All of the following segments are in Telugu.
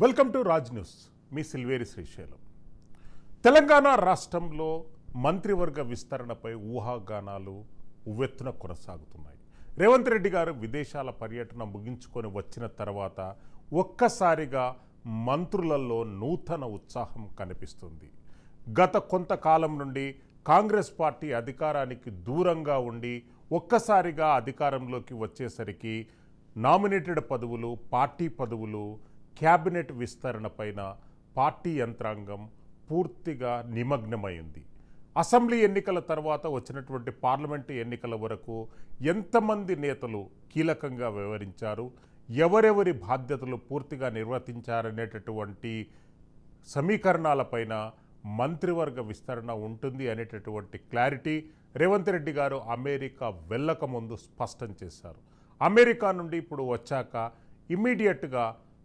Welcome to Raj news. మీ సిల్వేరి శ్రీశైలం. తెలంగాణ రాష్ట్రంలో మంత్రివర్గ విస్తరణపై ఊహాగానాలు ఉవ్వెత్తున కొనసాగుతున్నాయి. రేవంత్ రెడ్డి గారు విదేశాల పర్యటన ముగించుకొని వచ్చిన తర్వాత ఒక్కసారిగా మంత్రులలో నూతన ఉత్సాహం కనిపిస్తుంది. గత కొంతకాలం నుండి కాంగ్రెస్ పార్టీ అధికారానికి దూరంగా ఉండి ఒక్కసారిగా అధికారంలోకి వచ్చేసరికి నామినేటెడ్ పదవులు పార్టీ పదవులు క్యాబినెట్ విస్తరణ పైన పార్టీ యంత్రాంగం పూర్తిగా నిమగ్నమైంది. అసెంబ్లీ ఎన్నికల తర్వాత వచ్చినటువంటి పార్లమెంటు ఎన్నికల వరకు ఎంతమంది నేతలు కీలకంగా వ్యవహరించారు ఎవరెవరి బాధ్యతలు పూర్తిగా నిర్వర్తించారనేటటువంటి సమీకరణాలపైన మంత్రివర్గ విస్తరణ ఉంటుంది అనేటటువంటి క్లారిటీ రేవంత్ రెడ్డి గారు అమెరికా వెళ్ళక ముందు స్పష్టం చేశారు. అమెరికా నుండి ఇప్పుడు వచ్చాక ఇమ్మీడియట్గా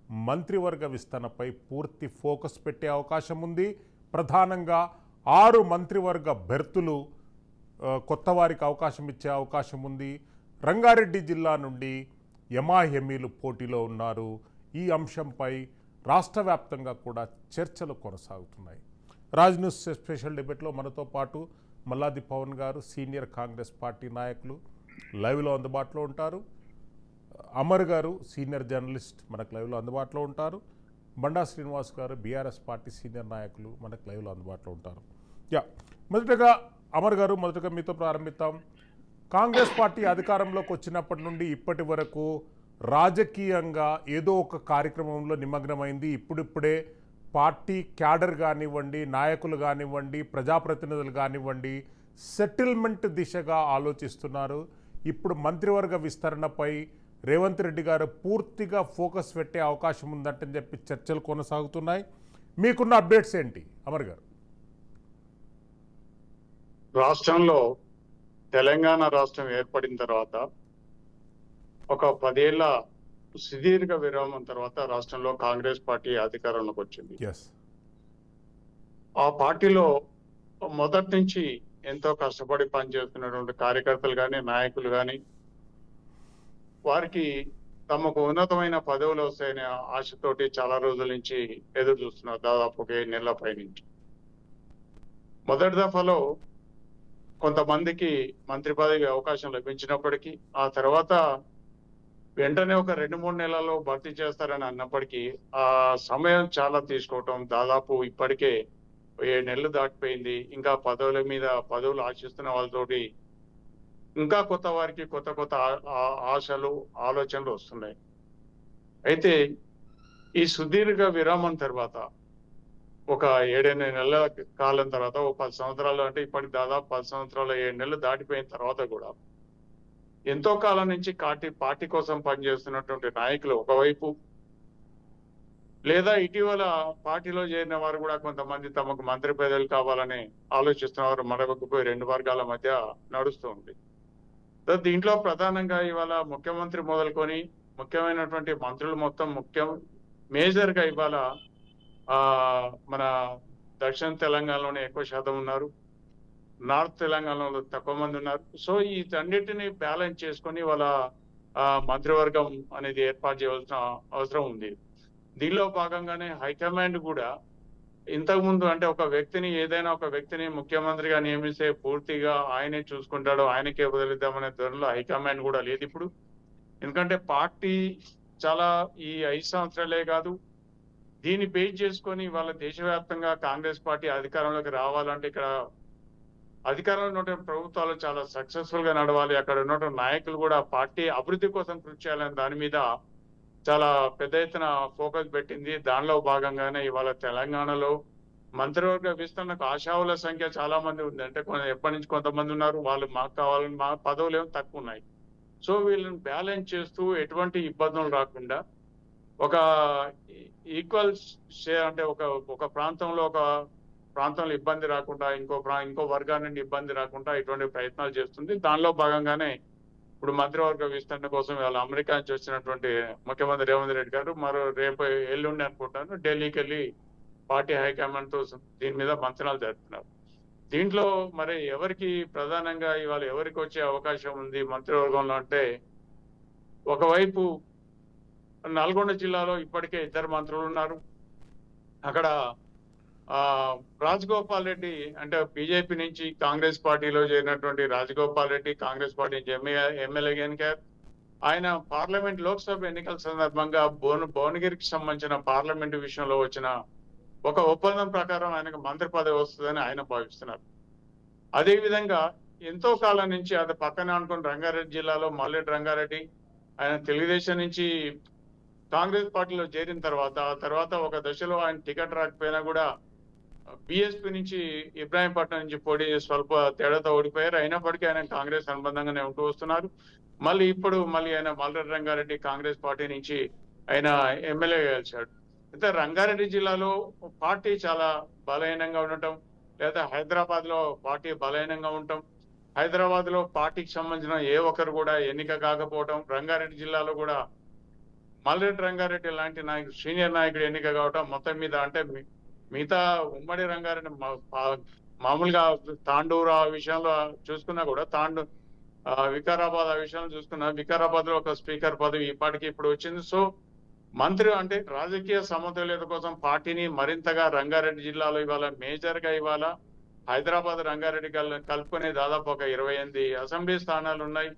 మంత్రివర్గ విస్తరణపై పూర్తి ఫోకస్ పెట్టే అవకాశం ఉంది. ప్రధానంగా ఆరు మంత్రివర్గ బెర్తులు కొత్త వారికి అవకాశం ఇచ్చే అవకాశం ఉంది. రంగారెడ్డి జిల్లా నుండి ఎమాహెమీలు పోటీలో ఉన్నారు. ఈ అంశంపై రాష్ట్ర వ్యాప్తంగా కూడా చర్చలు కొనసాగుతున్నాయి. రాజ్ న్యూస్ స్పెషల్ డిబేట్లో మనతో పాటు మల్లాది పవన్ గారు సీనియర్ కాంగ్రెస్ పార్టీ నాయకులు లైవ్లో అందుబాటులో ఉంటారు. అమర్ గారు సీనియర్ జర్నలిస్ట్ మనకు లైవ్లో అందుబాటులో ఉంటారు. బండా శ్రీనివాస్ గారు బీఆర్ఎస్ పార్టీ సీనియర్ నాయకులు మనకు లైవ్లో అందుబాటులో ఉంటారు. యా మొదటగా అమర్ గారు మొదటగా మీతో ప్రారంభిద్దాం. కాంగ్రెస్ పార్టీ అధికారంలోకి వచ్చినప్పటి నుండి ఇప్పటి వరకు రాజకీయంగా ఏదో ఒక కార్యక్రమంలో నిమగ్నమైంది. ఇప్పుడిప్పుడే పార్టీ క్యాడర్ కానివ్వండి నాయకులు కానివ్వండి ప్రజాప్రతినిధులు కానివ్వండి సెటిల్మెంట్ దిశగా ఆలోచిస్తున్నారు. ఇప్పుడు మంత్రివర్గ విస్తరణపై రేవంత్ రెడ్డి గారు పూర్తిగా ఫోకస్ పెట్టే అవకాశం ఉందంటని చెప్పి చర్చలు కొనసాగుతున్నాయి. మీకున్న అప్డేట్స్ ఏంటి? అమర్ గారు. రాష్ట్రంలో తెలంగాణ రాష్ట్రం ఏర్పడిన తర్వాత ఒక పదేళ్ళ సుదీర్ఘ విరామం తర్వాత రాష్ట్రంలో కాంగ్రెస్ పార్టీ అధికారంలోకి వచ్చింది. ఆ పార్టీలో మొదటి నుంచి ఎంతో కష్టపడి పనిచేస్తున్నటువంటి కార్యకర్తలు కానీ నాయకులు కానీ వారికి తమకు ఉన్నతమైన పదవులు వస్తాయనే ఆశతోటి చాలా రోజుల నుంచి ఎదురు చూస్తున్నారు దాదాపు ఒక ఏడు నెలల పై నుంచి. మొదటి దఫాలో కొంతమందికి మంత్రి పదవి అవకాశం లభించినప్పటికీ ఆ తర్వాత వెంటనే ఒక రెండు మూడు నెలల్లో భర్తీ చేస్తారని అన్నప్పటికీ ఆ సమయం చాలా తీసుకోవటం దాదాపు ఇప్పటికే ఏడు నెలలు దాటిపోయింది. ఇంకా పదవుల మీద పదవులు ఆశిస్తున్న వాళ్ళతోటి ఇంకా కొత్త వారికి కొత్త కొత్త ఆ- ఆశలు ఆలోచనలు వస్తున్నాయి. అయితే ఈ సుదీర్ఘ విరామం తర్వాత ఒక ఏడెనిమిది నెలల కాలం తర్వాత ఒక పది సంవత్సరాలు అంటే ఇప్పటికి దాదాపు పది సంవత్సరాలు ఏడు నెలలు దాటిపోయిన తర్వాత కూడా ఎంతో కాలం నుంచి పార్టీ పార్టీ కోసం పనిచేస్తున్నటువంటి నాయకులు ఒకవైపు లేదా ఇటీవల పార్టీలో చేరిన వారు కూడా కొంతమంది తమకు మంత్రి పదవులు కావాలని ఆలోచిస్తున్న వారు మరొక రెండు వర్గాల మధ్య నడుస్తూ ఉంది. సో దీంట్లో ప్రధానంగా ఇవాళ ముఖ్యమంత్రి మొదలుకొని ముఖ్యమైనటువంటి మంత్రులు మొత్తం ముఖ్యం. మేజర్గా ఇవాళ ఆ మన దక్షిణ తెలంగాణలోనే ఎక్కువ శాతం ఉన్నారు. నార్త్ తెలంగాణలో తక్కువ మంది ఉన్నారు. సో ఈ అన్నిటిని బ్యాలెన్స్ చేసుకొని వాళ్ళ మంత్రివర్గం అనేది ఏర్పాటు చేయవలసిన అవసరం ఉంది. దీనిలో భాగంగానే హైకమాండ్ కూడా ఇంతకు ముందు అంటే ఒక వ్యక్తిని ఏదైనా ఒక వ్యక్తిని ముఖ్యమంత్రిగా నియమిస్తే పూర్తిగా ఆయనే చూసుకుంటాడు ఆయనకే వదిలిద్దామనే ధోరణిలో హైకమాండ్ కూడా లేదు ఇప్పుడు. ఎందుకంటే పార్టీ చాలా ఈ ఐదు సంవత్సరాలే కాదు దీన్ని బేస్ చేసుకొని వాళ్ళ దేశవ్యాప్తంగా కాంగ్రెస్ పార్టీ అధికారంలోకి రావాలంటే ఇక్కడ అధికారంలో ఉన్నటువంటి ప్రభుత్వాలు చాలా సక్సెస్ఫుల్గా నడవాలి. అక్కడ ఉన్నటువంటి నాయకులు కూడా పార్టీ అభివృద్ధి కోసం కృషి చేయాలని దాని మీద చాలా పెద్ద ఎత్తున ఫోకస్ పెట్టింది. దానిలో భాగంగానే ఇవాళ తెలంగాణలో మంత్రివర్గ విస్తరణకు ఆశావుల సంఖ్య చాలా మంది ఉంది. అంటే ఎప్పటి నుంచి కొంతమంది ఉన్నారు వాళ్ళు మాకు కావాలని మా పదవులు ఏమో తక్కువ ఉన్నాయి. సో వీళ్ళని బ్యాలెన్స్ చేస్తూ ఎటువంటి ఇబ్బందులు రాకుండా ఒక ఈక్వల్ షేర్ అంటే ఒక ఒక ప్రాంతంలో ఒక ప్రాంతంలో ఇబ్బంది రాకుండా ఇంకో ప్రా ఇంకో వర్గాల నుండి ఇబ్బంది రాకుండా ఇటువంటి ప్రయత్నాలు చేస్తుంది. దానిలో భాగంగానే ఇప్పుడు మంత్రివర్గ విస్తరణ కోసం ఇవాళ అమెరికా నుంచి వచ్చినటువంటి ముఖ్యమంత్రి రేవంత్ రెడ్డి గారు మరో రేపు ఎల్లుండి అనుకుంటాను ఢిల్లీకి వెళ్ళి పార్టీ హైకమాండ్తో దీని మీద మంచనాలు జరుపుతున్నారు. దీంట్లో మరి ఎవరికి ప్రధానంగా ఇవాళ ఎవరికి వచ్చే అవకాశం ఉంది మంత్రివర్గంలో అంటే ఒకవైపు నల్గొండ జిల్లాలో ఇప్పటికే ఇద్దరు మంత్రులు ఉన్నారు. అక్కడ రాజగోపాల్ రెడ్డి అంటే బీజేపీ నుంచి కాంగ్రెస్ పార్టీలో చేరినటువంటి రాజగోపాల్ రెడ్డి కాంగ్రెస్ పార్టీ నుంచి ఎమ్మెల్యే కనుక ఆయన పార్లమెంట్ లోక్సభ ఎన్నికల సందర్భంగా భువన భువనగిరికి సంబంధించిన పార్లమెంట్ విషయంలో వచ్చిన ఒక ఒప్పందం ప్రకారం ఆయనకు మంత్రి పదవి వస్తుందని ఆయన భావిస్తున్నారు. అదేవిధంగా ఎంతో కాలం నుంచి అది పక్కన అనుకున్న రంగారెడ్డి జిల్లాలో మల్లెడ్డి రంగారెడ్డి ఆయన తెలుగుదేశం నుంచి కాంగ్రెస్ పార్టీలో చేరిన తర్వాత ఆ తర్వాత ఒక దశలో ఆయన టికెట్ రాకపోయినా కూడా బిఎస్పీ నుంచి ఇబ్రాహీంపట్నం నుంచి పోటీ స్వల్ప తేడాతో ఓడిపోయారు. అయినప్పటికీ ఆయన కాంగ్రెస్ అనుబంధంగానే ఉంటూ వస్తున్నారు. మళ్ళీ ఇప్పుడు మళ్ళీ ఆయన మల్లెడ్డి రంగారెడ్డి కాంగ్రెస్ పార్టీ నుంచి ఆయన ఎమ్మెల్యే గెలిచాడు. అయితే రంగారెడ్డి జిల్లాలో పార్టీ చాలా బలహీనంగా ఉండటం లేదా హైదరాబాద్లో పార్టీ బలహీనంగా ఉండటం హైదరాబాద్లో పార్టీకి సంబంధించిన ఏ ఒక్కరు కూడా ఎన్నిక కాకపోవటం రంగారెడ్డి జిల్లాలో కూడా మల్లెడ్డి రంగారెడ్డి లాంటి నాయకుడు సీనియర్ నాయకుడు ఎన్నిక కావటం మొత్తం మీద అంటే మిగతా ఉమ్మడి రంగారెడ్డి మామూలుగా తాండూరు ఆ విషయంలో చూసుకున్నా కూడా తాండూ వికారాబాద్ ఆ విషయంలో చూసుకున్నా వికారాబాద్లో ఒక స్పీకర్ పదవి ఇప్పటికి ఇప్పుడు వచ్చింది. సో మంత్రి అంటే రాజకీయ సమతుల్యత కోసం పార్టీని మరింతగా రంగారెడ్డి జిల్లాలో ఇవాళ మేజర్గా ఇవాళ హైదరాబాద్ రంగారెడ్డి కల్- కలుపుకునే దాదాపు ఒక ఇరవై ఎనిమిది అసెంబ్లీ స్థానాలు ఉన్నాయి.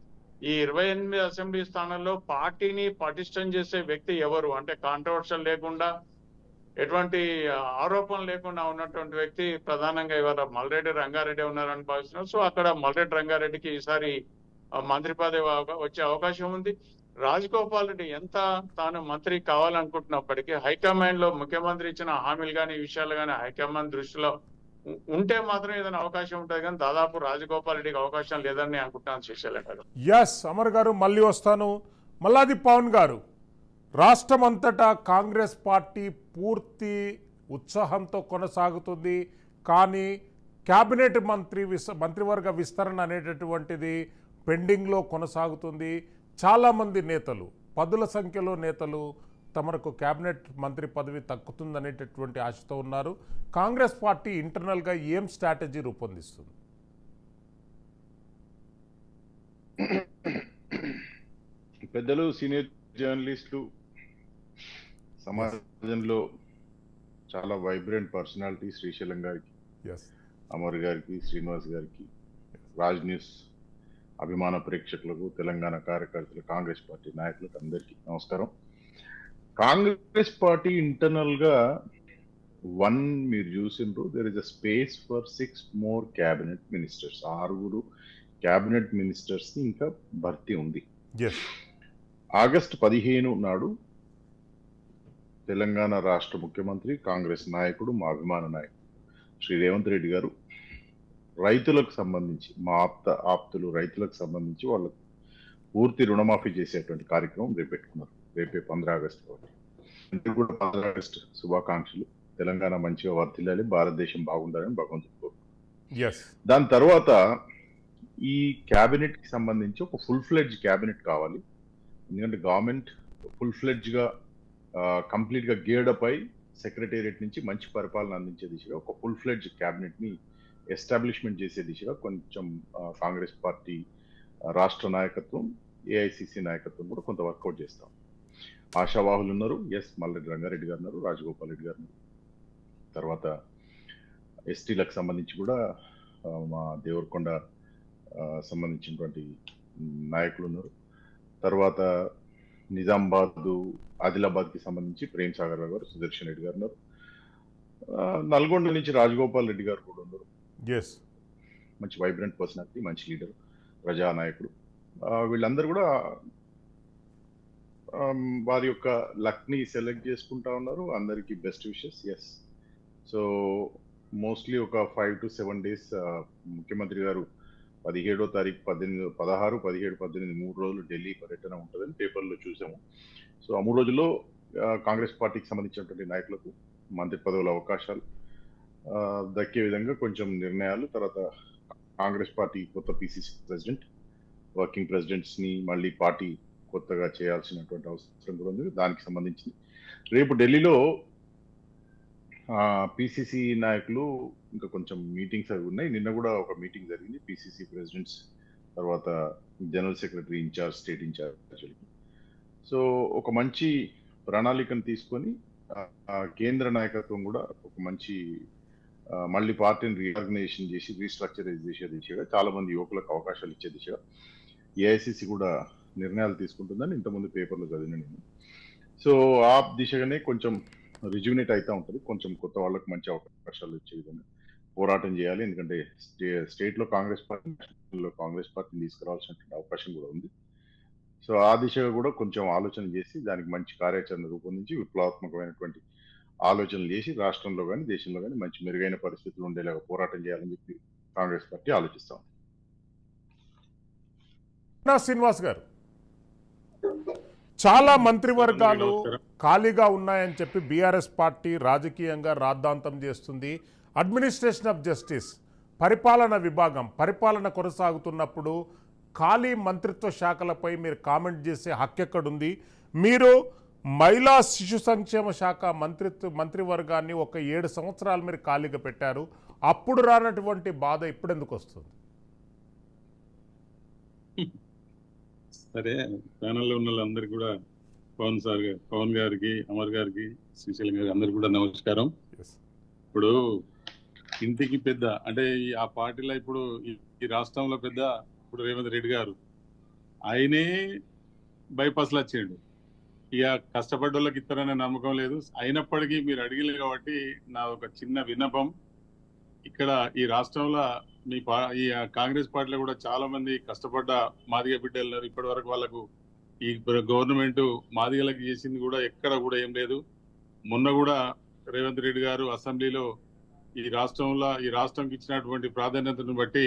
ఈ ఇరవై ఎనిమిది అసెంబ్లీ స్థానాల్లో పార్టీని పటిష్టం చేసే వ్యక్తి ఎవరు? అంటే కాంట్రవర్షియల్ లేకుండా ఎటువంటి ఆరోపణ లేకుండా ఉన్నటువంటి వ్యక్తి ప్రధానంగా ఇవాళ మల్రెడ్డి రంగారెడ్డి ఉన్నారని భావిస్తున్నారు. సో అక్కడ మల్రెడ్డి రంగారెడ్డికి ఈసారి మంత్రి పదవి వచ్చే అవకాశం ఉంది. రాజగోపాల్ రెడ్డి ఎంత తాను మంత్రి కావాలనుకుంటున్నప్పటికీ హైకమాండ్లో ముఖ్యమంత్రి ఇచ్చిన హామీలు కానీ ఈ విషయాలు కానీ హైకమాండ్ దృష్టిలో ఉంటే మాత్రం ఏదైనా అవకాశం ఉంటుంది కానీ దాదాపు రాజగోపాల్ రెడ్డికి అవకాశం లేదని అనుకుంటున్నాను శిష్యులు గారు ఎస్ అమర్ గారు మళ్ళీ వస్తాను. మల్లాది పవన్ గారు. రాష్ట్రం అంతటా కాంగ్రెస్ పార్టీ పూర్తి ఉత్సాహంతో కొనసాగుతుంది. కానీ క్యాబినెట్ మంత్రి విస్ మంత్రివర్గ విస్తరణ అనేటటువంటిది పెండింగ్లో కొనసాగుతుంది. చాలామంది నేతలు పదుల సంఖ్యలో నేతలు తమకు క్యాబినెట్ మంత్రి పదవి తక్కుతుందనేటటువంటి ఆశతో ఉన్నారు. కాంగ్రెస్ పార్టీ ఇంటర్నల్గా ఏం స్ట్రాటజీ రూపొందిస్తుంది? పెద్దలు సీనియర్ జర్నలిస్టులు సమాజంలో చాలా వైబ్రెంట్ పర్సనాలిటీ శ్రీశైలం గారికి అమర్ గారికి శ్రీనివాస్ గారికి రాజ్ న్యూస్ అభిమాన ప్రేక్షకులకు తెలంగాణ కార్యకర్తలు కాంగ్రెస్ పార్టీ నాయకులకు అందరికీ నమస్కారం. కాంగ్రెస్ పార్టీ ఇంటర్నల్గా వన్ మీరు చూసిండ్రు there is a space for six more cabinet ministers ఆరుగురు క్యాబినెట్ మినిస్టర్స్ ఇంకా భర్తీ ఉంది. ఆగస్టు పదిహేను నాడు తెలంగాణ రాష్ట్ర ముఖ్యమంత్రి కాంగ్రెస్ నాయకుడు మా అభిమాన నాయకుడు శ్రీ రేవంత్ రెడ్డి గారు రైతులకు సంబంధించి మా ఆప్త ఆప్తులు రైతులకు సంబంధించి వాళ్ళకు పూర్తి రుణమాఫీ చేసేటువంటి కార్యక్రమం రేపు పెట్టుకున్నారు. రేపే పంద్రా ఆగస్టు కాబట్టి. కూడా పంద్రా ఆగస్టు శుభాకాంక్షలు. తెలంగాణ మంచిగా వర్తిల్లాలి భారతదేశం బాగుండాలని భగవంతుడు దాని తర్వాత ఈ క్యాబినెట్కి సంబంధించి ఒక ఫుల్ ఫ్లెడ్జ్ క్యాబినెట్ కావాలి. ఎందుకంటే గవర్నమెంట్ ఫుల్ ఫ్లెడ్జ్గా కంప్లీట్గా గేడప్ అయి సెక్రటేరియట్ నుంచి మంచి పరిపాలన అందించే దిశగా ఒక ఫుల్ ఫ్లెడ్జ్ క్యాబినెట్ని ఎస్టాబ్లిష్మెంట్ చేసే దిశగా కొంచెం కాంగ్రెస్ పార్టీ రాష్ట్ర నాయకత్వం ఏఐసిసి నాయకత్వం కూడా కొంత వర్కౌట్ చేస్తాం. ఆశావాహులు ఉన్నారు. ఎస్ మల్లెడ్డి రంగారెడ్డి గారు ఉన్నారు. రాజగోపాల్ రెడ్డి గారు తర్వాత ఎస్టీలకు సంబంధించి కూడా మా దేవరకొండ సంబంధించినటువంటి నాయకులు ఉన్నారు. తర్వాత నిజామాబాద్ ఆదిలాబాద్కి సంబంధించి ప్రేమ్ సాగర్ రావు గారు సుదర్శన్ రెడ్డి గారు ఉన్నారు. నల్గొండ నుంచి రాజగోపాల్ రెడ్డి గారు కూడా ఉన్నారు. మంచి వైబ్రెంట్ పర్సనాలిటీ మంచి లీడర్ ప్రజానాయకుడు. ఆ, వీళ్ళందరూ కూడా వారి యొక్క లక్ని సెలెక్ట్ చేసుకుంటా ఉన్నారు. అందరికి best wishes yes so mostly ఒక ఫైవ్ టు సెవెన్ డేస్ ముఖ్యమంత్రి గారు పదిహేడో తారీఖు పద్దెనిమిది పదహారు పదిహేడు పద్దెనిమిది మూడు రోజులు ఢిల్లీ పర్యటన ఉంటుందని పేపర్లో చూసాము. సో ఆ మూడు రోజుల్లో కాంగ్రెస్ పార్టీకి సంబంధించినటువంటి నాయకులకు మంత్రి పదవుల అవకాశాలు దక్కే విధంగా కొంచెం నిర్ణయాలు తర్వాత కాంగ్రెస్ పార్టీ కొత్త పిసిసి ప్రెసిడెంట్ వర్కింగ్ ప్రెసిడెంట్స్ని మళ్ళీ పార్టీ కొత్తగా చేయాల్సినటువంటి అవసరం కూడా ఉంది. దానికి సంబంధించింది. రేపు ఢిల్లీలో పిసిసి నాయకులు ఇంకా కొంచెం మీటింగ్స్ అవి ఉన్నాయి. నిన్న కూడా ఒక మీటింగ్ జరిగింది. పిసిసి ప్రెసిడెంట్స్ తర్వాత general secretary incharge state incharge so ఒక మంచి ప్రణాళికను తీసుకొని ఆ, కేంద్ర నాయకత్వం కూడా ఒక మంచి మళ్ళీ పార్టీని రీఆర్గనైజేషన్ చేసి రీస్ట్రక్చరైజ్ చేసే దిశగా చాలా మంది యువకులకు అవకాశాలు ఇచ్చే దిశగా ఏఐసిసి కూడా నిర్ణయాలు తీసుకుంటుందని ఇంతకుముందు పేపర్లో చదివిన నేను. సో ఆ దిశగానే కొంచెం రిజ్యూనేట్ అవుతూ ఉంటుంది. కొంచెం కొత్త వాళ్ళకి మంచి అవకాశాలు ఇచ్చే విధంగా పోరాటం చేయాలి. ఎందుకంటే స్టే స్టేట్లో కాంగ్రెస్ పార్టీ కాంగ్రెస్ పార్టీని తీసుకురావాల్సిన అవకాశం కూడా ఉంది. సో ఆ దిశగా కూడా కొంచెం ఆలోచన చేసి దానికి మంచి కార్యాచరణ రూపొందించి విప్లవాత్మకమైనటువంటి ఆలోచనలు చేసి రాష్ట్రంలో కానీ దేశంలో కానీ మంచి మెరుగైన పరిస్థితులు ఉండేలాగా పోరాటం చేయాలని చెప్పి కాంగ్రెస్ పార్టీ ఆలోచిస్తాం శ్రీనివాస్ గారు చాలా మంత్రివర్గాలు. ఖాళీగా ఉన్నాయని చెప్పి బీఆర్ఎస్ పార్టీ రాజకీయంగా రాద్ధాంతం చేస్తుంది. అడ్మినిస్ట్రేషన్ ఆఫ్ జస్టిస్ పరిపాలన విభాగం పరిపాలన కొనసాగుతున్నప్పుడు ఖాళీ మంత్రిత్వ శాఖలపై మీరు కామెంట్ చేసే హక్కు ఎక్కడుంది? మీరు మహిళా శిశు సంక్షేమ శాఖ మంత్రిత్వ మంత్రివర్గాన్ని ఒక ఏడు సంవత్సరాలు మీరు ఖాళీగా పెట్టారు. అప్పుడు రానటువంటి బాధ ఇప్పుడెందుకు వస్తుంది? సరే ప్యానల్లో ఉన్న వాళ్ళందరికీ కూడా పవన్ సార్ గారు పవన్ గారికి అమర్ గారికి శ్రీశైలం గారికి అందరికి కూడా నమస్కారం. ఇప్పుడు ఇంటికి పెద్ద అంటే ఈ ఆ పార్టీలో ఇప్పుడు ఈ- రాష్ట్రంలో పెద్ద ఇప్పుడు రేవంత్ రెడ్డి గారు ఆయనే బైపాస్లో వచ్చిండు. ఇక కష్టపడ్డ వాళ్ళకి ఇస్తారనే నమ్మకం లేదు. అయినప్పటికీ మీరు అడిగలేదు కాబట్టి నా ఒక చిన్న విన్నపం. ఇక్కడ ఈ రాష్ట్రంలో మీ పా ఈ కాంగ్రెస్ పార్టీలో కూడా చాలా మంది కష్టపడ్డ మాదిగ బిడ్డలు ఇప్పటి వరకు వాళ్ళకు ఈ గవర్నమెంట్ మాదిగలకు చేసింది కూడా ఎక్కడ కూడా ఏం లేదు. మొన్న కూడా రేవంత్ రెడ్డి గారు అసెంబ్లీలో ఈ రాష్ట్రంలో ఈ రాష్ట్రంకి ఇచ్చినటువంటి ప్రాధాన్యతను బట్టి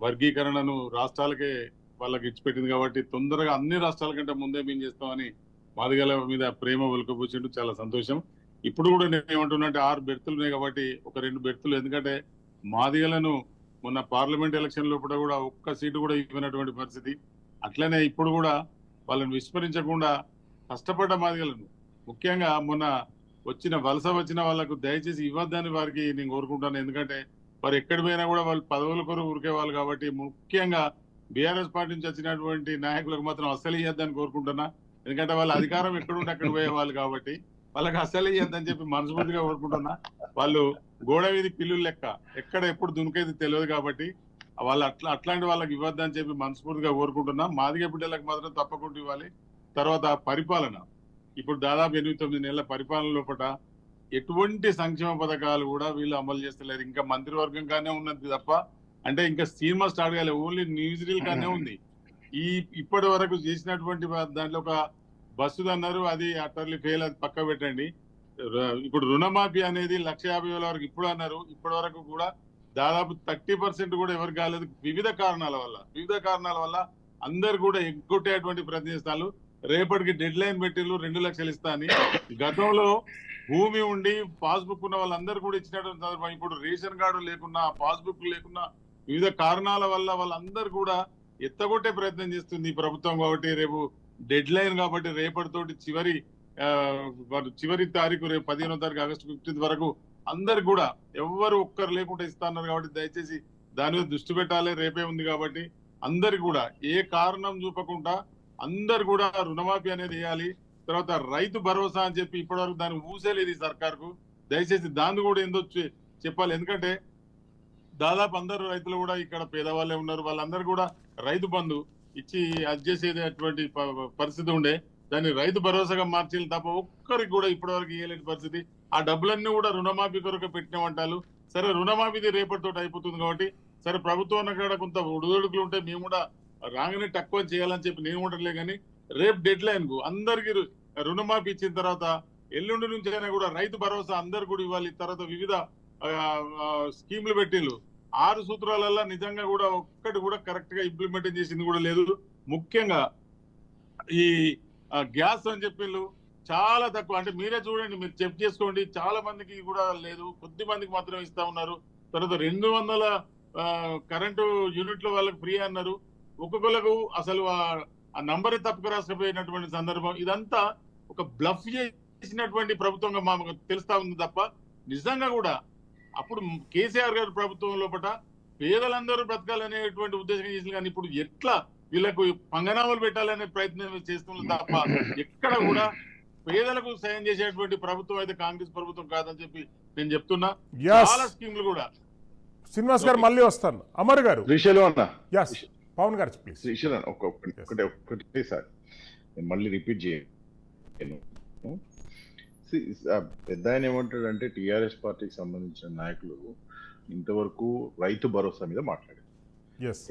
వర్గీకరణను రాష్ట్రాలకే వాళ్ళకి ఇచ్చిపెట్టింది కాబట్టి తొందరగా అన్ని రాష్ట్రాల కంటే ముందే మేము చేస్తామని మాదిగల మీద ప్రేమ ఒలుకబూచిండు చాలా సంతోషం. ఇప్పుడు కూడా నేను ఏమంటున్నా అంటే ఆరు బెర్తులు ఉన్నాయి కాబట్టి ఒక రెండు బెర్తులు. ఎందుకంటే మాదిగలను మొన్న పార్లమెంట్ ఎలక్షన్ లోపల కూడా ఒక్క సీటు కూడా ఇవ్వనటువంటి పరిస్థితి. అట్లనే ఇప్పుడు కూడా వాళ్ళని విస్మరించకుండా కష్టపడ్డ మాదిగలను. ముఖ్యంగా మొన్న వచ్చిన వలస వచ్చిన వాళ్ళకు దయచేసి ఇవ్వద్దని వారికి నేను కోరుకుంటాను. ఎందుకంటే వారు ఎక్కడి పోయినా కూడా వాళ్ళు పదవుల కొరకు ఉరికే వాళ్ళు కాబట్టి ముఖ్యంగా బీఆర్ఎస్ పార్టీ నుంచి వచ్చినటువంటి నాయకులకు మాత్రం అస్సలు ఇవ్వద్దని కోరుకుంటున్నా. ఎందుకంటే వాళ్ళ అధికారం ఎక్కడుంటే అక్కడ పోయేవాళ్ళు కాబట్టి వాళ్ళకి అస్సలు ఇవ్వద్దని చెప్పి మనస్ఫూర్తిగా కోరుకుంటున్నా. వాళ్ళు గోడ మీద పిల్లులు లెక్క ఎక్కడ ఎప్పుడు దునికేది తెలియదు కాబట్టి వాళ్ళు అట్లా అట్లాంటి వాళ్ళకి ఇవ్వద్దని చెప్పి మనస్ఫూర్తిగా కోరుకుంటున్నా. మాదిగ బిడ్డలకు మాత్రం తప్పకుండా ఇవ్వాలి. తర్వాత పరిపాలన. ఇప్పుడు దాదాపు ఎనిమిది తొమ్మిది నెలల పరిపాలన లోపల ఎటువంటి సంక్షేమ పథకాలు కూడా వీళ్ళు అమలు చేస్తలేరు. ఇంకా మంత్రివర్గం కానే ఉన్నది తప్ప అంటే ఇంకా సినిమా స్టార్ట్ కాలేదు ఓన్లీ న్యూస్ రీల్ కానే ఉంది. ఈ ఇప్పటి వరకు చేసినటువంటి దాంట్లో ఒక బస్సు అన్నారు అది అటర్లీ ఫెయిల్ అది పక్క పెట్టండి. ఇప్పుడు రుణమాఫీ అనేది లక్ష యాభై వేల వరకు ఇప్పుడు అన్నారు. ఇప్పటి వరకు కూడా దాదాపు థర్టీ పర్సెంట్ కూడా ఎవరికి కాలేదు. వివిధ కారణాల వల్ల వివిధ కారణాల వల్ల అందరు కూడా ఎగ్గొట్టేటువంటి ప్రయత్నిస్తాలు రేపటికి డెడ్ లైన్ పెట్టిళ్ళు రెండు లక్షలు ఇస్తా అని. గతంలో భూమి ఉండి పాస్బుక్ ఉన్న వాళ్ళందరూ కూడా ఇచ్చినటువంటి సందర్భం ఇప్పుడు రేషన్ కార్డు లేకున్నా పాస్బుక్ లేకున్నా వివిధ కారణాల వల్ల వాళ్ళందరూ కూడా ఎత్తగొట్టే ప్రయత్నం చేస్తుంది ఈ ప్రభుత్వం కాబట్టి రేపు డెడ్ లైన్ కాబట్టి రేపటితోటి చివరి వారు చివరి తారీఖు రేపు పదిహేనో తారీఖు ఆగస్టు ఫిఫ్టీన్త్ వరకు అందరు కూడా ఎవ్వరు ఒక్కరు లేకుండా ఇస్తున్నారు కాబట్టి దయచేసి దాని మీద దృష్టి పెట్టాలి. రేపే ఉంది కాబట్టి అందరు కూడా ఏ కారణం చూపకుండా అందరు కూడా రుణమాఫీ అనేది వేయాలి తర్వాత రైతు భరోసా అని చెప్పి ఇప్పటివరకు దాన్ని ఊసేలేదు ఈ సర్కార్కు. దయచేసి దాన్ని కూడా ఏందో చెప్పాలి. ఎందుకంటే దాదాపు అందరు రైతులు కూడా ఇక్కడ పేదవాళ్ళే ఉన్నారు. వాళ్ళందరూ కూడా రైతు బంధు ఇచ్చి అది చేసేటటువంటి ప- పరిస్థితి ఉండే. దాన్ని రైతు భరోసాగా మార్చేయాలి తప్ప ఒక్కరికి కూడా ఇప్పటివరకు ఇవ్వలేని పరిస్థితి. ఆ డబ్బులన్నీ కూడా రుణమాఫీ కొరకు పెట్టినామంటారు. సరే రుణమాఫీది రేపటితో అయిపోతుంది కాబట్టి సరే ప్రభుత్వం కూడా కొంత ఒడిదొడుకులు ఉంటే మేము కూడా రాగానే తక్కువ చేయాలని చెప్పి నేను ఉండట్లే కానీ రేపు డెడ్ లైన్కు అందరికి రు- రుణమాఫీ ఇచ్చిన తర్వాత ఎల్లుండి నుంచి అయినా కూడా రైతు భరోసా అందరు కూడా ఇవ్వాలి. తర్వాత వివిధ స్కీములు పెట్టిండ్రు ఆరు సూత్రాలల్లో నిజంగా కూడా ఒక్కటి కూడా కరెక్ట్గా ఇంప్లిమెంట్ చేసింది కూడా లేదు. ముఖ్యంగా ఈ గ్యాస్ అని చెప్పిండ్రు చాలా తక్కువ. అంటే మీరే చూడండి మీరు చెక్ చేసుకోండి. చాలా మందికి కూడా లేదు. కొద్ది మందికి మాత్రమే ఇస్తా ఉన్నారు. తర్వాత రెండు వందల కరెంటు యూనిట్ల వాళ్ళకి ఫ్రీ అన్నారు. ఒక్కొక్కలకు అసలు ఆ- ఆ నంబర్ తప్పుకు రాసిపోయినటువంటి సందర్భం. ఇదంతా ఒక బ్లఫ్ చేసినటువంటి ప్రభుత్వంగా మాకు తెలుస్తా ఉంది తప్ప నిజంగా కూడా అప్పుడు కేసీఆర్ గారి ప్రభుత్వం లోపల పేదలందరూ బ్రతకాలనేటువంటి ఉద్దేశం చేసింది. కానీ ఇప్పుడు ఎట్లా వీళ్ళకు పంగనామాలు పెట్టాలనే ప్రయత్నం చేస్తున్నారు తప్ప ఎక్కడ కూడా పేదలకు సాయం చేసేటువంటి ప్రభుత్వం అయితే కాంగ్రెస్ ప్రభుత్వం కాదని చెప్పి నేను చెప్తున్నా. చాలా స్కీమ్లు కూడా. శ్రీనివాస్ గారు మళ్ళీ వస్తాను. అమర్ గారు. శ్రీశైలం అన్న. యస్ పవన్ గారు ప్లీజ్ శ్రీశైలం ఒక ఒకటే ఒకటే సార్. నేను మళ్ళీ రిపీట్ చేయను. పెద్ద ఆయన ఏమంటాడు అంటే టిఆర్ఎస్ పార్టీకి సంబంధించిన నాయకులు ఇంతవరకు రైతు భరోసా మీద మాట్లాడారు.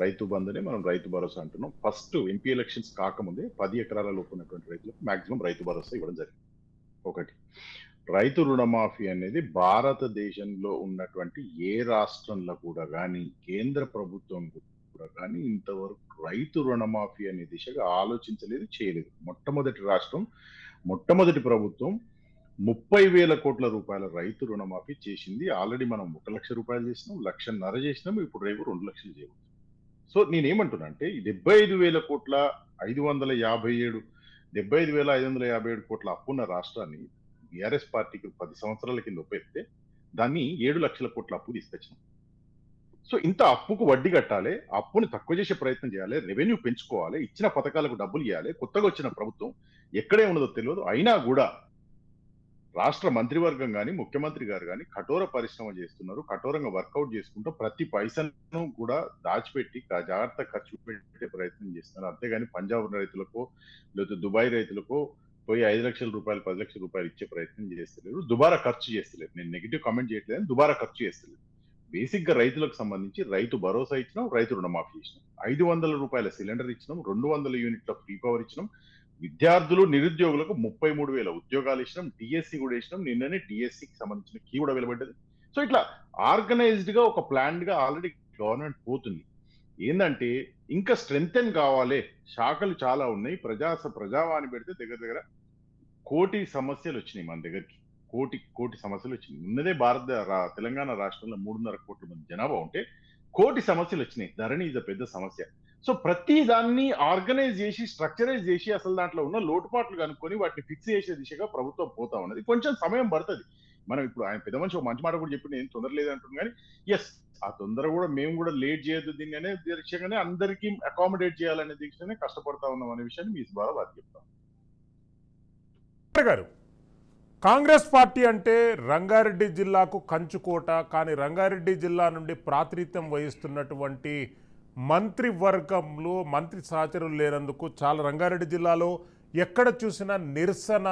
రైతు బంధునే మనం రైతు భరోసా అంటున్నాం. ఫస్ట్ ఎంపీ ఎలక్షన్స్ కాకముందే పది ఎకరాల లోపు ఉన్నటువంటి రైతులకు మాక్సిమం రైతు భరోసా ఇవ్వడం జరిగింది. ఒకటి. రైతు రుణమాఫీ అనేది భారతదేశంలో ఉన్నటువంటి ఏ రాష్ట్రంలో కూడా కానీ కేంద్ర ప్రభుత్వం కూడా కానీ ఇంతవరకు రైతు రుణమాఫీ అనే దిశగా ఆలోచించలేదు చేయలేదు. మొట్టమొదటి రాష్ట్రం మొట్టమొదటి ప్రభుత్వం ముప్పై వేల కోట్ల రూపాయల రైతు రుణమాఫీ చేసింది. ఆల్రెడీ మనం ఒక లక్ష రూపాయలు చేసినాం లక్షన్నర చేసినాం ఇప్పుడు రేపు రెండు లక్షలు చేయవచ్చు. సో నేనేమంటున్నా అంటే ఈ డెబ్బై ఐదు వేల కోట్ల ఐదు వందల యాభై ఏడు డెబ్బై ఐదు వేల ఐదు వందల యాభై ఏడు కోట్ల అప్పున్న రాష్ట్రాన్ని బీఆర్ఎస్ పార్టీకి పది సంవత్సరాల కింద ఉపయోగిస్తే దాన్ని ఏడు లక్షల కోట్ల అప్పు తీసుకొచ్చినాం. సో ఇంత అప్పుకు వడ్డీ కట్టాలి అప్పుని తక్కువ చేసే ప్రయత్నం చేయాలి రెవెన్యూ పెంచుకోవాలి ఇచ్చిన పథకాలకు డబ్బులు ఇవ్వాలి కొత్తగా వచ్చిన ప్రభుత్వం ఎక్కడే ఉన్నదో తెలియదు అయినా కూడా రాష్ట్ర మంత్రివర్గం కానీ ముఖ్యమంత్రి గారు కానీ కఠోర పరిశ్రమ చేస్తున్నారు. కఠోరంగా వర్కౌట్ చేసుకుంటూ ప్రతి పైసను కూడా దాచిపెట్టి జాగ్రత్త ఖర్చు పెట్టే ప్రయత్నం చేస్తున్నారు. అంతేగాని పంజాబ్ రైతులకు లేకపోతే దుబాయ్ రైతులకు పోయి ఐదు లక్షల రూపాయలు పది లక్షల రూపాయలు ఇచ్చే ప్రయత్నం చేస్తలేరు. దుబారా ఖర్చు చేస్తలేరు. నేను నెగిటివ్ కామెంట్ చేయట్లేదు దుబారా ఖర్చు చేస్తలేదు బేసిక్గా రైతులకు సంబంధించి రైతు భరోసా ఇచ్చినాం రైతు రుణమాఫీ ఇచ్చినాం ఐదు వందల రూపాయల సిలిండర్ ఇచ్చినాం రెండు వందల యూనిట్ల ఫ్రీ పవర్ ఇచ్చినాం. విద్యార్థులు నిరుద్యోగులకు ముప్పై మూడు వేల ఉద్యోగాలు ఇచ్చినాం డిఎస్సి కూడా ఇచ్చినాం. నిన్ననే డిఎస్సికి సంబంధించిన కీ కూడా వెలువడ్డది. సో ఇట్లా ఆర్గనైజ్డ్గా ఒక ప్లాన్డ్గా ఆల్రెడీ గవర్నమెంట్ పోతుంది. ఏంటంటే ఇంకా స్ట్రెంగ్తెన్ కావాలి. శాఖలు చాలా ఉన్నాయి. ప్రజా ప్రజావాణి పెడితే దగ్గర దగ్గర కోటి సమస్యలు వచ్చినాయి మన దగ్గరికి. కోటి కోటి సమస్యలు వచ్చినాయి. ఉన్నదే భారత తెలంగాణ రాష్ట్రంలో మూడున్నర కోట్ల మంది జనాభా ఉంటే కోటి సమస్యలు వచ్చినాయి. ధరణి ఇది పెద్ద సమస్య. సో ప్రతి దాన్ని ఆర్గనైజ్ చేసి స్ట్రక్చరైజ్ చేసి అసలు దాంట్లో ఉన్న లోటుపాట్లు కనుక్కొని వాటిని ఫిక్స్ చేసే దిశగా ప్రభుత్వం పోతా ఉన్నది. కొంచెం సమయం పడుతుంది. మనం ఇప్పుడు ఆయన పెద్ద మనిషి ఒక మంచి మాట కూడా చెప్పి నేను తొందర లేదంటున్నాను కానీ ఎస్ ఆ తొందర కూడా మేము కూడా లేట్ చేయొద్దు దీన్ని అనే అందరికీ అకామిడేట్ చేయాలనే దీక్షనే కష్టపడతా ఉన్నాం అనే విషయాన్ని మీ ద్వారా వారికి చెప్తాం గారు కాంగ్రెస్ పార్టీ అంటే రంగారెడ్డి జిల్లాకు కంచుకోట కానీ రంగారెడ్డి జిల్లా నుండి ప్రాతినిధ్యం వహిస్తున్నటువంటి మంత్రివర్గంలో మంత్రి సహచరులు లేనందుకు చాలా రంగారెడ్డి జిల్లాలో ఎక్కడ చూసినా నిరసన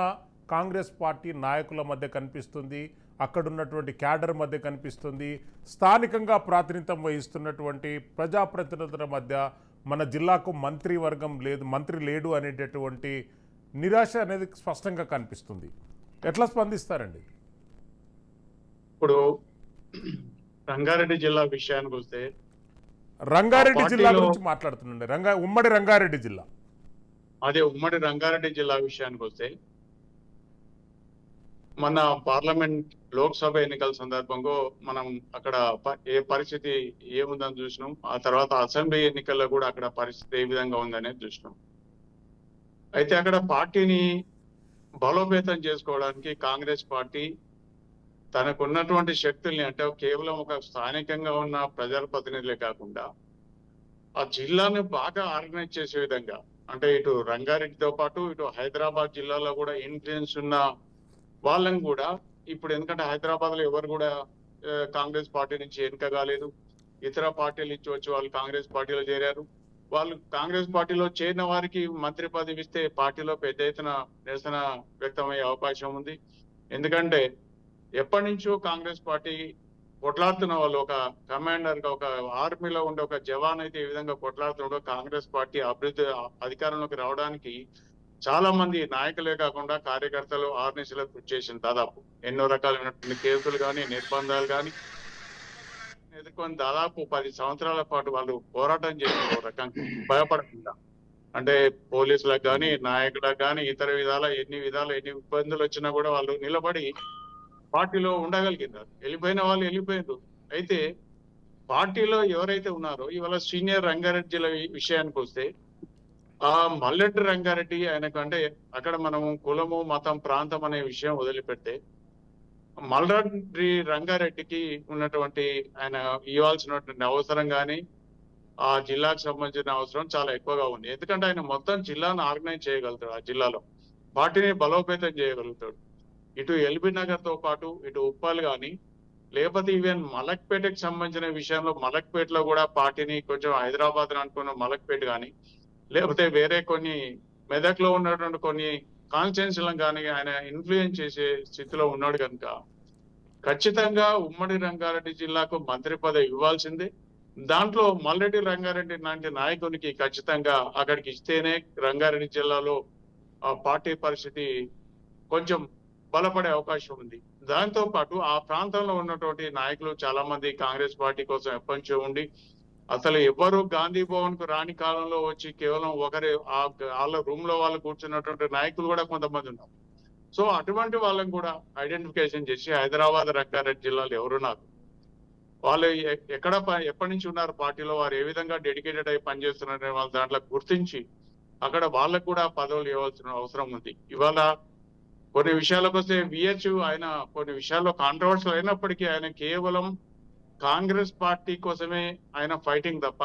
కాంగ్రెస్ పార్టీ నాయకుల మధ్య కనిపిస్తుంది. అక్కడున్నటువంటి క్యాడర్ మధ్య కనిపిస్తుంది. స్థానికంగా ప్రాతినిధ్యం వహిస్తున్నటువంటి ప్రజాప్రతినిధుల మధ్య మన జిల్లాకు మంత్రివర్గం లేదు మంత్రి లేడు అనేటటువంటి నిరాశ అనేది స్పష్టంగా కనిపిస్తుంది. ఎట్లా స్పందిస్తారండి? ఇప్పుడు రంగారెడ్డి జిల్లా విషయానికి వస్తే రంగారెడ్డి జిల్లా గురించి మాట్లాడుతుండండి రంగా ఉమ్మడి రంగారెడ్డి జిల్లా. అదే ఉమ్మడి రంగారెడ్డి జిల్లా విషయానికి వస్తే మన పార్లమెంట్ లోక్సభ ఎన్నికల సందర్భంగా మనం అక్కడ ఏ పరిస్థితి ఏముందని చూసినాం. ఆ తర్వాత అసెంబ్లీ ఎన్నికల్లో కూడా అక్కడ పరిస్థితి ఏ విధంగా ఉందనేది చూసినాం. అయితే అక్కడ పార్టీని బలోపేతం చేసుకోవడానికి కాంగ్రెస్ పార్టీ తనకున్నటువంటి శక్తుల్ని అంటే కేవలం ఒక స్థానికంగా ఉన్న ప్రజల ప్రతినిధులే కాకుండా ఆ జిల్లాను బాగా ఆర్గనైజ్ చేసే విధంగా అంటే ఇటు రంగారెడ్డితో పాటు ఇటు హైదరాబాద్ జిల్లాలో కూడా ఇన్ఫ్లుయెన్స్ ఉన్న వాళ్ళని కూడా ఇప్పుడు ఎందుకంటే హైదరాబాద్లో ఎవరు కూడా కాంగ్రెస్ పార్టీ నుంచి ఎన్నిక కాలేదు ఇతర పార్టీలు ఇచ్చి వచ్చి వాళ్ళు కాంగ్రెస్ పార్టీలో చేరారు. వాళ్ళు కాంగ్రెస్ పార్టీలో చేరిన వారికి మంత్రి పదవి ఇస్తే పార్టీలో పెద్ద ఎత్తున నిరసన వ్యక్తమయ్యే అవకాశం ఉంది. ఎందుకంటే ఎప్పటి నుంచో కాంగ్రెస్ పార్టీ కొట్లాడుతున్న వాళ్ళు ఒక కమాండర్గా ఒక ఆర్మీలో ఉండే ఒక జవాన్ అయితే ఈ విధంగా కొట్లాడుతున్నాడో కాంగ్రెస్ పార్టీ అభివృద్ధి అధికారంలోకి రావడానికి చాలా మంది నాయకులే కాకుండా కార్యకర్తలు ఆర్నిసలకు కృషి చేసింది దాదాపు ఎన్నో రకాలైనటువంటి కేసులు కానీ నిర్బంధాలు కానీ ఎదుర్కొని దాదాపు పది సంవత్సరాల పాటు వాళ్ళు పోరాటం చేసిన ఒక రకంగా భయపడకుండా అంటే పోలీసులకు కానీ నాయకులకు కానీ ఇతర విధాల ఎన్ని విధాలు ఎన్ని ఇబ్బందులు వచ్చినా కూడా వాళ్ళు నిలబడి పార్టీలో ఉండగలిగినారు వెళ్ళిపోయిన వాళ్ళు వెళ్ళిపోయారు. అయితే పార్టీలో ఎవరైతే ఉన్నారో ఇవాళ సీనియర్ రంగారెడ్డి విషయానికి వస్తే ఆ మల్లెడ్డి రంగారెడ్డి ఆయనకంటే అక్కడ మనం కులము మతం ప్రాంతం అనే విషయం వదిలిపెడితే మల్లరెడ్డి రంగారెడ్డికి ఉన్నటువంటి ఆయన ఇవ్వాల్సినటువంటి అవసరం కానీ ఆ జిల్లాకు సంబంధించిన అవసరం చాలా ఎక్కువగా ఉంది. ఎందుకంటే ఆయన మొత్తం జిల్లాను ఆర్గనైజ్ చేయగలుగుతాడు ఆ జిల్లాలో. పార్టీని బలోపేతం చేయగలుగుతాడు. ఇటు ఎల్బీ నగర్తో పాటు ఇటు ఉప్పల్ కానీ లేకపోతే ఈవెన్ మలక్పేటకి సంబంధించిన విషయంలో మలక్పేటలో కూడా పార్టీని కొంచెం హైదరాబాద్ అనుకున్న మలక్పేట కానీ లేకపోతే వేరే కొన్ని మెదక్లో ఉన్నటువంటి కొన్ని కాన్స్టిట్యున్సీలను కానీ ఆయన ఇన్ఫ్లుయెన్స్ చేసే స్థితిలో ఉన్నాడు కనుక ఖచ్చితంగా ఉమ్మడి రంగారెడ్డి జిల్లాకు మంత్రి పదవి ఇవ్వాల్సిందే. దాంట్లో మల్లెడ్డి రంగారెడ్డి లాంటి నాయకునికి ఖచ్చితంగా అక్కడికి ఇస్తేనే రంగారెడ్డి జిల్లాలో ఆ పార్టీ పరిస్థితి కొంచెం బలపడే అవకాశం ఉంది. దాంతో పాటు ఆ ప్రాంతంలో ఉన్నటువంటి నాయకులు చాలా మంది కాంగ్రెస్ పార్టీ కోసం ఎప్పటి ఉండి అసలు ఎవరు గాంధీ భవన్కు రాని కాలంలో వచ్చి కేవలం ఒకరి ఆ వాళ్ళ రూమ్లో వాళ్ళు కూర్చున్నటువంటి నాయకులు కూడా కొంతమంది ఉన్నారు. సో అటువంటి వాళ్ళని కూడా ఐడెంటిఫికేషన్ చేసి హైదరాబాద్ రంగారెడ్డి జిల్లాలో ఎవరున్నారు వాళ్ళు ఎక్కడ ప- ఎప్పటి నుంచి ఉన్నారు పార్టీలో? వారు ఏ విధంగా డెడికేటెడ్ అయి పనిచేస్తున్నారనే వాళ్ళ దాంట్లో గుర్తించి అక్కడ వాళ్ళకు కూడా పదవులు ఇవ్వాల్సిన అవసరం ఉంది. ఇవాళ కొన్ని విషయాలకు వస్తే విహెచ్ ఆయన కొన్ని విషయాల్లో కాంట్రవర్షియల్ అయినప్పటికీ ఆయన కేవలం కాంగ్రెస్ పార్టీ కోసమే ఆయన ఫైటింగ్ తప్ప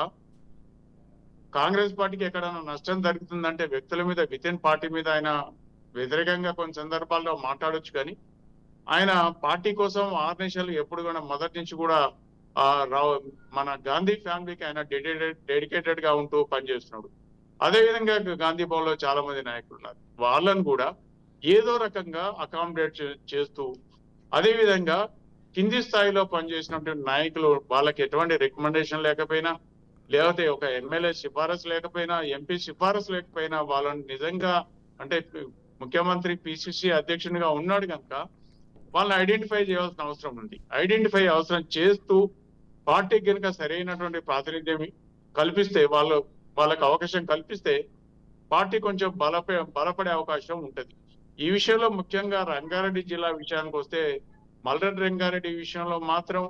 కాంగ్రెస్ పార్టీకి ఎక్కడైనా నష్టం జరుగుతుందంటే వ్యక్తుల మీద విత్ ఇన్ పార్టీ మీద ఆయన వ్యతిరేకంగా కొన్ని సందర్భాల్లో మాట్లాడొచ్చు కానీ ఆయన పార్టీ కోసం ఆర్గనైజేషన్లు ఎప్పుడు కూడా మొదటి నుంచి కూడా ఆ రావు మన గాంధీ ఫ్యామిలీకి ఆయన డెడికేటెడ్ డెడికేటెడ్గా ఉంటూ పనిచేస్తున్నాడు. అదే విధంగా గాంధీ భవన్లో చాలా మంది నాయకులు ఉన్నారు. వాళ్ళని కూడా ఏదో రకంగా అకామిడేట్ చేస్తూ అదేవిధంగా కింది స్థాయిలో పనిచేసినటువంటి నాయకులు వాళ్ళకి ఎటువంటి రికమెండేషన్ లేకపోయినా లేకపోతే ఒక ఎమ్మెల్యే సిఫారసు లేకపోయినా ఎంపీ సిఫారసు లేకపోయినా వాళ్ళని నిజంగా అంటే ముఖ్యమంత్రి పిసిసి అధ్యక్షునిగా ఉన్నాడు కనుక వాళ్ళని ఐడెంటిఫై చేయాల్సిన అవసరం ఉంది. ఐడెంటిఫై అవసరం చేస్తూ పార్టీకి కనుక సరైనటువంటి ప్రాతినిధ్యం కల్పిస్తే వాళ్ళు వాళ్ళకి అవకాశం కల్పిస్తే పార్టీ కొంచెం బలపే బలపడే అవకాశం ఉంటుంది. ఈ విషయంలో ముఖ్యంగా రంగారెడ్డి జిల్లా విషయానికి వస్తే మల్రెడ్డి రంగారెడ్డి విషయంలో మాత్రం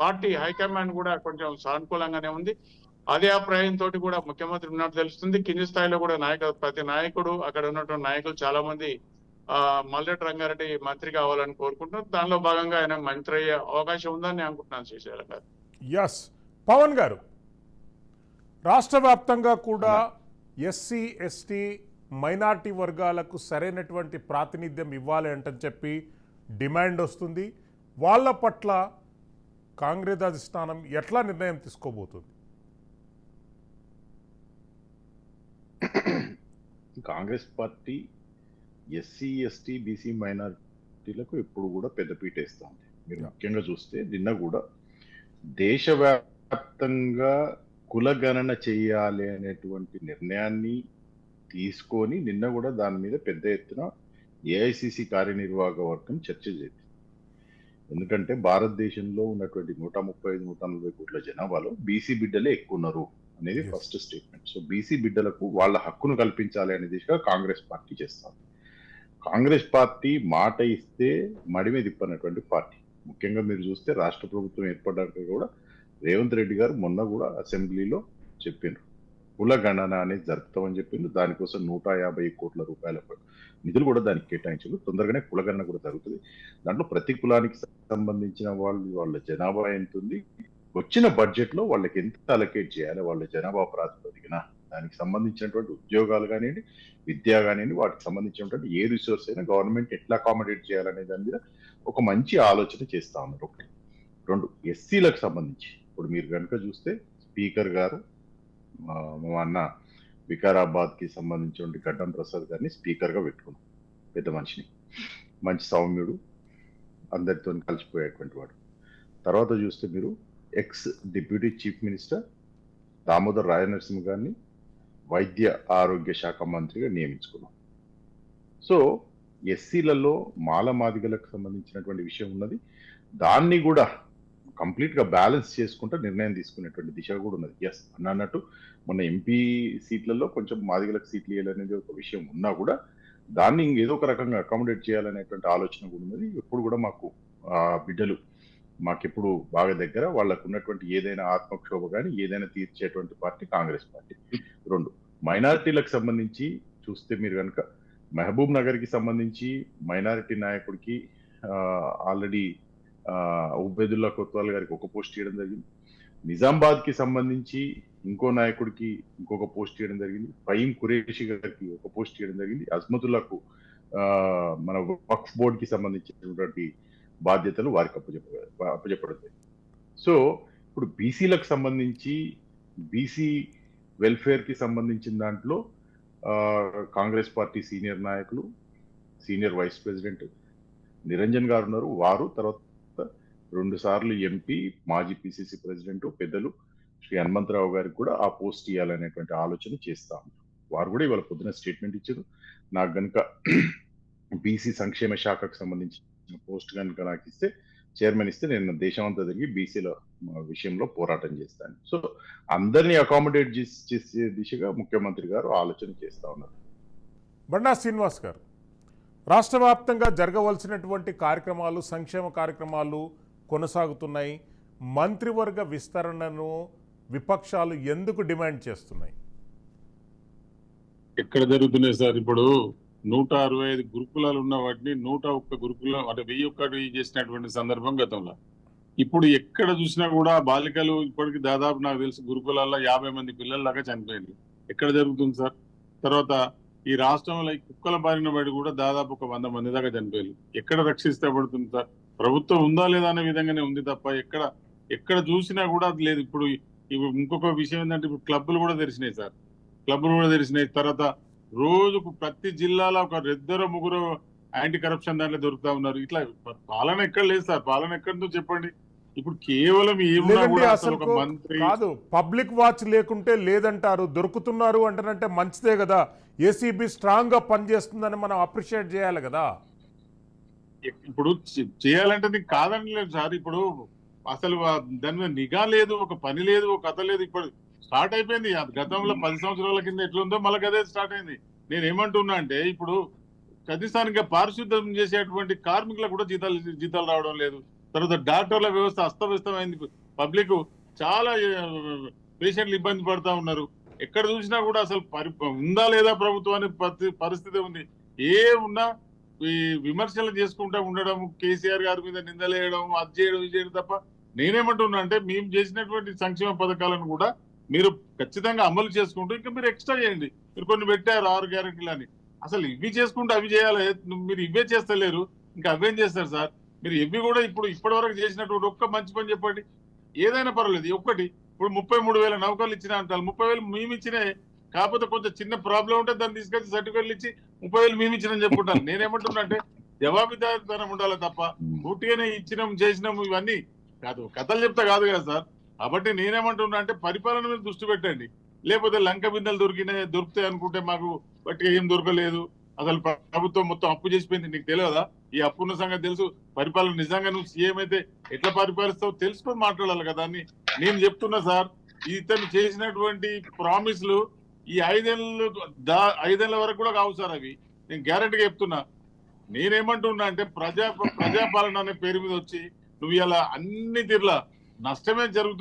పార్టీ హైకమాండ్ కూడా కొంచెం సానుకూలంగానే ఉంది. అదే అభిప్రాయం తోటి కూడా ముఖ్యమంత్రి ఉన్నట్టు తెలుస్తుంది. కింది స్థాయిలో కూడా నాయక ప్రతి నాయకుడు అక్కడ ఉన్నటువంటి నాయకులు చాలా మంది ఆ మల్లెడ్డి రంగారెడ్డి మంత్రి కావాలని కోరుకుంటున్నారు. దానిలో భాగంగా ఆయన మంత్రి అయ్యే అవకాశం ఉందని నేను అనుకుంటున్నాను శ్రీశైలం గారు. ఎస్ పవన్ గారు రాష్ట్ర వ్యాప్తంగా కూడా ఎస్సీ ఎస్టీ మైనార్టీ వర్గాలకు సరైనటువంటి ప్రాతినిధ్యం ఇవ్వాలి అంటని చెప్పి డిమాండ్ వస్తుంది. వాళ్ళ పట్ల కాంగ్రెస్ అధిష్టానం ఎట్లా నిర్ణయం తీసుకోబోతుంది? Congress party SC ST BC మైనారిటీలకు ఎప్పుడు కూడా పెద్దపీట ఇస్తూ ఉంది మీరు ముఖ్యంగా చూస్తే నిన్న కూడా దేశవ్యాప్తంగా కులగణన చేయాలి అనేటువంటి నిర్ణయాన్ని తీసుకొని నిన్న కూడా దాని మీద పెద్ద ఎత్తున ఏఐసిసి కార్యనిర్వాహక వర్గం చర్చ చేసింది. ఎందుకంటే భారతదేశంలో ఉన్నటువంటి నూట ముప్పై ఐదు నూట నలభై కోట్ల జనాభాలో బీసీ బిడ్డలే ఎక్కువ ఉన్నారు అనేది. ఫస్ట్ స్టేట్మెంట్ సో బీసీ బిడ్డలకు వాళ్ళ హక్కును కల్పించాలి అనే దిశగా కాంగ్రెస్ పార్టీ చేస్తారు కాంగ్రెస్ పార్టీ మాట ఇస్తే మడిమే తిప్పనటువంటి పార్టీ. ముఖ్యంగా మీరు చూస్తే రాష్ట్ర ప్రభుత్వం ఏర్పడ్డాక కూడా రేవంత్ రెడ్డి గారు మొన్న కూడా అసెంబ్లీలో చెప్పిండ్రు కుల గణన అనేది జరుపుతామని చెప్పింది దానికోసం నూట యాభై కోట్ల రూపాయల నిధులు కూడా దానికి కేటాయించారు తొందరగానే కులగణన కూడా జరుగుతుంది. దాంట్లో ప్రతి కులానికి సంబంధించిన వాళ్ళు వాళ్ళ జనాభా ఎంత ఉంది? వచ్చిన బడ్జెట్లో వాళ్ళకి ఎంత అలకేట్ చేయాలి? వాళ్ళ జనాభా ప్రాతిపదికన దానికి సంబంధించినటువంటి ఉద్యోగాలు కానివ్వండి విద్య కానివ్వండి వాటికి సంబంధించినటువంటి ఏ రిసోర్స్ అయినా గవర్నమెంట్ ఎట్లా అకామిడేట్ చేయాలనే దాని మీద ఒక మంచి ఆలోచన చేస్తా ఉన్నారు. ఒకటి రెండు ఎస్సీలకు సంబంధించి. ఇప్పుడు మీరు కనుక చూస్తే స్పీకర్ గారు మా అన్న వికారాబాద్కి సంబంధించిన గడ్డం ప్రసాద్ గారిని స్పీకర్గా పెట్టుకున్నాం. పెద్ద మనిషిని. మంచి సౌమ్యుడు అందరితో కలిసిపోయేటువంటి వాడు. తర్వాత చూస్తే మీరు ex deputy chief minister Damodar Rajanarasimha గారిని వైద్య ఆరోగ్య శాఖ మంత్రిగా నియమించుకున్నాం. సో ఎస్సీలలో మాల మాదిగలకు సంబంధించినటువంటి విషయం ఉన్నది. దాన్ని కూడా కంప్లీట్గా బ్యాలెన్స్ చేసుకుంటూ నిర్ణయం తీసుకునేటువంటి దిశ కూడా ఉన్నది. ఎస్ అన్నట్టు మన ఎంపీ సీట్లలో కొంచెం మాదిగలకు సీట్లు ఇవ్వాలనేది ఒక విషయం ఉన్నా కూడా దాన్ని ఏదో ఒక రకంగా అకామిడేట్ చేయాలనేటువంటి ఆలోచన కూడా ఉన్నది. ఎప్పుడు కూడా మాకు బిడ్డలు మాకెప్పుడు బాగా దగ్గర వాళ్ళకు ఉన్నటువంటి ఏదైనా ఆత్మక్షోభ కానీ ఏదైనా తీర్చేటువంటి పార్టీ కాంగ్రెస్ పార్టీ. రెండు మైనారిటీలకు సంబంధించి చూస్తే మీరు కనుక మహబూబ్ నగర్కి సంబంధించి మైనారిటీ నాయకుడికి ఆల్రెడీ ఉబేదుల్లా కొత్వాల్ గారికి ఒక పోస్ట్ చేయడం జరిగింది. నిజామాబాద్కి సంబంధించి ఇంకో నాయకుడికి ఇంకొక పోస్ట్ చేయడం జరిగింది. ఫహీం ఖురేషి గారికి ఒక పోస్ట్ చేయడం జరిగింది. అజ్మతుల్లాకు మన వక్ఫ్ బోర్డ్కి సంబంధించినటువంటి బాధ్యతలు వారికి అప్పచెప్ప అప్పచెప్పడం జరిగింది. సో ఇప్పుడు బీసీలకు సంబంధించి బీసీ వెల్ఫేర్కి సంబంధించిన దాంట్లో కాంగ్రెస్ పార్టీ సీనియర్ నాయకులు సీనియర్ వైస్ ప్రెసిడెంట్ నిరంజన్ గారు ఉన్నారు. వారు తర్వాత రెండు సార్లు ఎంపీ మాజీ పిసిసి ప్రెసిడెంట్ పెద్దలు శ్రీ హనుమంతరావు గారికి కూడా ఆ పోస్ట్ ఇవ్వాలనేటువంటి ఆలోచన చేస్తా వారు కూడా ఇవాళ పొద్దున స్టేట్మెంట్ ఇచ్చారు. నాకు గనుక బీసీ సంక్షేమ శాఖకు సంబంధించిన పోస్ట్ కనుక నాకు ఇస్తే చైర్మన్ ఇస్తే నేను దేశమంతా తిరిగి బీసీల విషయంలో పోరాటం చేస్తాను. సో అందరినీ అకామిడేట్ చేసే దిశగా ముఖ్యమంత్రి గారు ఆలోచన చేస్తా ఉన్నారు. బండా శ్రీనివాస్ గారు రాష్ట్ర వ్యాప్తంగా జరగవలసినటువంటి కార్యక్రమాలు సంక్షేమ కార్యక్రమాలు కొనసాగుతున్నాయి. మంత్రివర్గ విస్తరణను విపక్షాలు ఎందుకు డిమాండ్ చేస్తున్నాయి? ఎక్కడ జరుగుతున్నాయి సార్? ఇప్పుడు నూట అరవై ఐదు గురుకులాలు ఉన్న వాటిని నూట ఒక్క గురుకులం అంటే వెయ్యి ఒక్కటి చేసినటువంటి సందర్భం గతంలో. ఇప్పుడు ఎక్కడ చూసినా కూడా బాలికలు ఇప్పటికి దాదాపు నాకు తెలిసి గురుకులాల్లో యాభై మంది పిల్లల్లాగా దాకా చనిపోయింది ఎక్కడ జరుగుతుంది సార్? తర్వాత ఈ రాష్ట్రంలో కుక్కల బారిన బడి కూడా దాదాపు ఒక వంద మంది దాకా చనిపోయింది ఎక్కడ రక్షిస్తే పడుతుంది సార్? ప్రభుత్వం ఉందా లేదా అనే విధంగానే ఉంది తప్ప ఎక్కడ ఎక్కడ చూసినా కూడా అది లేదు. ఇప్పుడు ఇంకొక విషయం ఏంటంటే ఇప్పుడు క్లబ్బులు కూడా తెరిచినాయి సార్. క్లబ్లు కూడా తెరిచినాయి. తర్వాత రోజుకు ప్రతి జిల్లాలో ఒక ఇద్దరు ముగ్గురు యాంటీ కరప్షన్ దాంట్లో దొరుకుతా ఉన్నారు. ఇట్లా పాలన ఎక్కడ లేదు సార్. పాలన ఎక్కడుందో చెప్పండి. ఇప్పుడు కేవలం ఏమున్నా కాదు పబ్లిక్ వాచ్ లేకుంటే లేదంటారు. దొరుకుతున్నారు అంటారంటే మంచిదే కదా. ఏసీబీ స్ట్రాంగ్గా పనిచేస్తుందని మనం అప్రిషియేట్ చేయాలి కదా. ఇప్పుడు చేయాలంటే నీకు కాదని లేదు సార్. ఇప్పుడు అసలు దాని మీద నిఘా లేదు ఒక పని లేదు ఒక కథ లేదు. ఇప్పుడు స్టార్ట్ అయిపోయింది. గతంలో పది సంవత్సరాల కింద ఎట్లుందో మళ్ళీ అదే స్టార్ట్ అయింది. నేను ఏమంటున్నా అంటే ఇప్పుడు కనీసానికి పారిశుద్ధం చేసేటువంటి కార్మికులకు కూడా జీతాలు జీతాలు రావడం లేదు. తర్వాత డాక్టర్ల వ్యవస్థ అస్తవ్యస్తమైంది. పబ్లిక్ చాలా పేషెంట్లు ఇబ్బంది పడతా ఉన్నారు. ఎక్కడ చూసినా కూడా అసలు పరి ఉందా లేదా ప్రభుత్వానికి పరి- పరిస్థితి ఉంది. ఏ ఉన్నా ఈ విమర్శలు చేసుకుంటా ఉండడం కేసీఆర్ గారి మీద నిందలేయడం అది చేయడం ఇది చేయడం తప్ప నేనేమంటున్నా అంటే మేము చేసినటువంటి సంక్షేమ పథకాలను కూడా మీరు ఖచ్చితంగా అమలు చేసుకుంటూ ఇంకా మీరు ఎక్స్ట్రా చేయండి. మీరు కొన్ని పెట్టారు ఆరు గ్యారెంటీలు అని. అసలు ఇవి చేసుకుంటూ అవి చేయాలి. మీరు ఇవే చేస్తలేరు. ఇంకా అవేం చేస్తారు సార్? మీరు ఇవి కూడా ఇప్పుడు ఇప్పటి వరకు చేసినటువంటి ఒక్క మంచి పని చెప్పండి. ఏదైనా పర్వాలేదు. ఒక్కటి. ఇప్పుడు ముప్పై మూడు వేల నౌకర్లు ఇచ్చిన అంటారు. ముప్పై వేలు మేము ఇచ్చినాయి కాకపోతే కొంచెం చిన్న ప్రాబ్లం ఉంటే దాన్ని తీసుకొచ్చి సర్టిఫికెట్లు ఇచ్చి ముప్పై వేలు మేము ఇచ్చినని చెప్పుకుంటాను. నేనేమంటున్నా అంటే జవాబుదారితనం ఉండాలి తప్ప పూర్తిగానే ఇచ్చినాం చేసినాం ఇవన్నీ కాదు. కథలు చెప్తా కాదు కదా సార్. కాబట్టి నేనేమంటున్నా అంటే పరిపాలన మీద దృష్టి పెట్టండి. లేకపోతే లంక బిందెలు దొరికినాయి దొరుకుతాయి అనుకుంటే మాకు బట్టి ఏం దొరకలేదు. అసలు ప్రభుత్వం మొత్తం అప్పు చేసిపోయింది. నీకు తెలియదా? ఈ అప్పున్న సంగతి తెలుసు. పరిపాలన నిజంగా నువ్వు సీఎం అయితే ఎట్లా పరిపాలిస్తావు? తెలుసుకొని మాట్లాడాలి కదా అని నేను చెప్తున్నా సార్ ఇతను చేసినటువంటి ప్రామిస్లు ఈ ఐదేళ్ళు దా ఐదేళ్ళ వరకు కూడా కావు సార్ అవి. నేను గ్యారెంటీగా చెప్తున్నా. నేనేమంటున్నా అంటే ప్రజా ప్రజాపాలన అనే పేరు మీద వచ్చి నువ్వు ఇలా అన్ని తీర్ల నష్టమే జరుగుతుంది